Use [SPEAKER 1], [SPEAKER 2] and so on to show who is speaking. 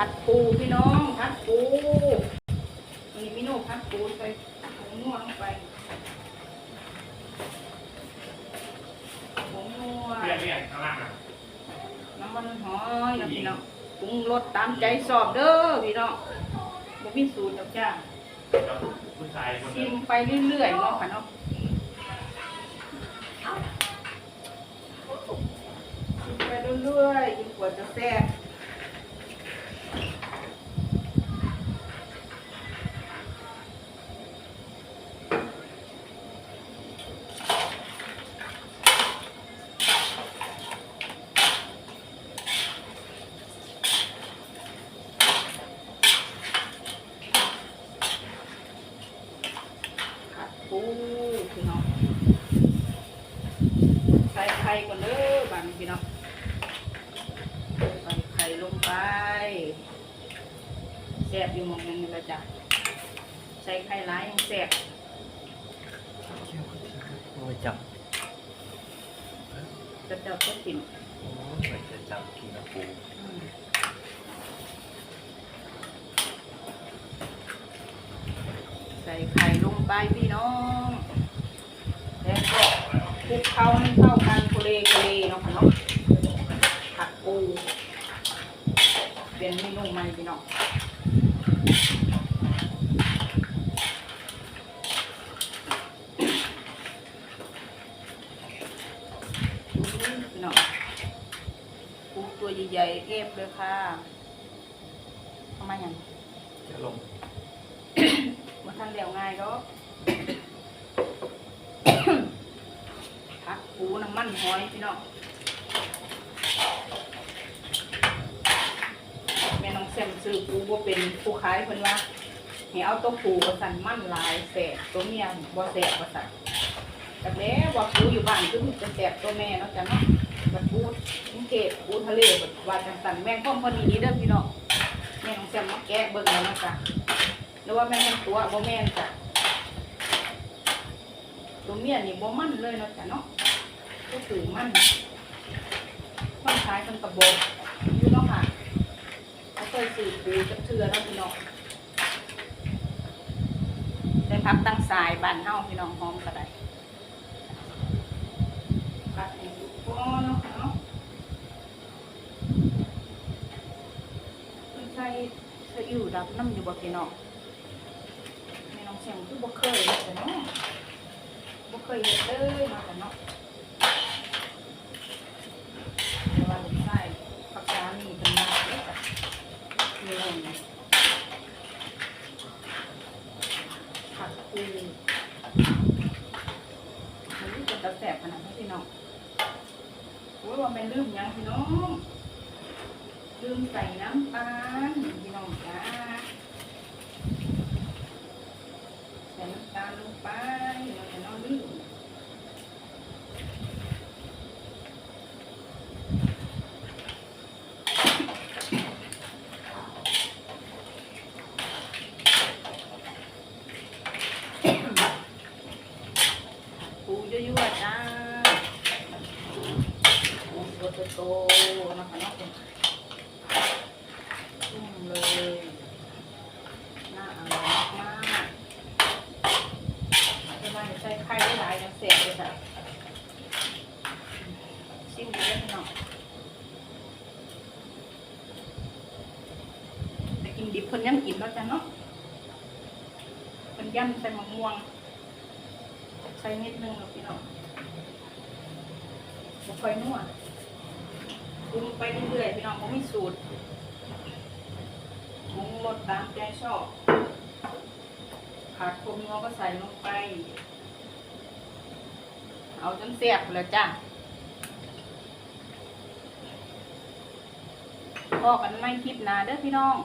[SPEAKER 1] ผัดปูพี่น้องผัดปูนี่พี่โน่ผัดปูไปผงนัวลงไปผงนัว
[SPEAKER 2] เรียกเรียกข้างล่างอะ
[SPEAKER 1] น้ำมันหอยนะพี่น้องปรุงรสตามใจสอบเด้อพี่น้องบ่มีสูตรดอกจ้า
[SPEAKER 2] กับผู้ชายคนห
[SPEAKER 1] ชิ
[SPEAKER 2] นึ่ง
[SPEAKER 1] มไปเรื่อยๆเนาะค่ะเนาะชิมไปเรื่อยๆจนกว่าจะแซ่บ ปูพี่น้องใส่ไข่ก่อนเด้อบางพี่น้องใส่ไข่ลงไปแซ่บอยู่หมองนึงนี่ละจ้ะใส่ไข่ร้ายยังแซ่บ
[SPEAKER 3] โอ้ยจับ
[SPEAKER 1] จะเจ้าก็กิน
[SPEAKER 3] โอ้ยมันจะจับกินนะปู
[SPEAKER 1] อืมใส่ไข่ลง ไปพี่น้องแล้วก็คลุกเคล้าให้เข้ากันโคเลโคเลเนาะเนาะผัดปูเป็นเมนูใหม่พี่น้องพี่น้องปูตัวใหญ่ๆเอฟเลยค่ะทำไมย่าง
[SPEAKER 3] จะลง
[SPEAKER 1] ทันเดี่ยวง่ายดอกผักปูน้ำมันหอยพี่น้องแม่น้องแซมซื้อปูบ่เป็นผู้ขายเพิ่นว่าให้เอาตัวปูมาสั่นมันลายแสบตัวเมียบ่แสบว่าสั่นแต่แล้วว่าปูอยู่บ้านคือมันจะแสบตัวแม่เนาะจ้ะเนาะบัดปูกรุงเทพปูทะเลบัดว่าจังสั่นแม่งพ่อมพอดีเด้อพี่น้องแม่น้องแซมมาแกะเบิ่งแล้วนะจ๊ะ หรือว่าแม่นตัวบ่แม่นจ้ะตัวเมียนี่บ่มันเลยเนาะจ้ะเนาะก็คือมันมันคล้ายกันกระบอกอยู่เนาะค่ะเขาเคยสื่อปูจักเทือเนาะพี่น้องได้พักตั้งสายบานเฮาพี่น้องหอมก็ได้พักให้สุกก่อนเนาะเนาะเพิ่นใส่ซีอิ๊วดำน้ำอยู่บ่พี่น้อง แม่น้องเสียงคือบ่เคยแต่เนาะบ่เคยเฮ็ดเลยมาแต่เนาะว่าลูกชายปักษานี่เป็นมาเด้อจ้ะมีเงินผักกูมันนี่จะตะแสบขนาดนี้พี่น้องโอ้ยว่าแม่นลืมหยังพี่น้องลืมใส่น้ำตาลพี่น้องจ้า ใส่น้ำตาลลงไปเราจะนอนลืมปูยั่วๆจ้าปูตัว โตๆนะคะเนาะจุ่มเลยน่าอร่อยมากจะมาใส่ไข่ได้หลายๆนะเสร็จเลยค่ะชิมดูได้พี่น้องแต่กินดิบคนยังกินแล้วจ้ะเนาะคนย่ำใส่มะม่วง ใส่นิดนึงแล้วพี่น้องบ่ค่อยนัว ปรุงไปเรื่อยๆพี่น้องผมมีสูตรปรุงรสตามใจชอบขาดคมเราก็ใส่ลงไป เอาจนเสียบเลยจ้ะพอกันไม่คลิปนาเด้อพี่น้อง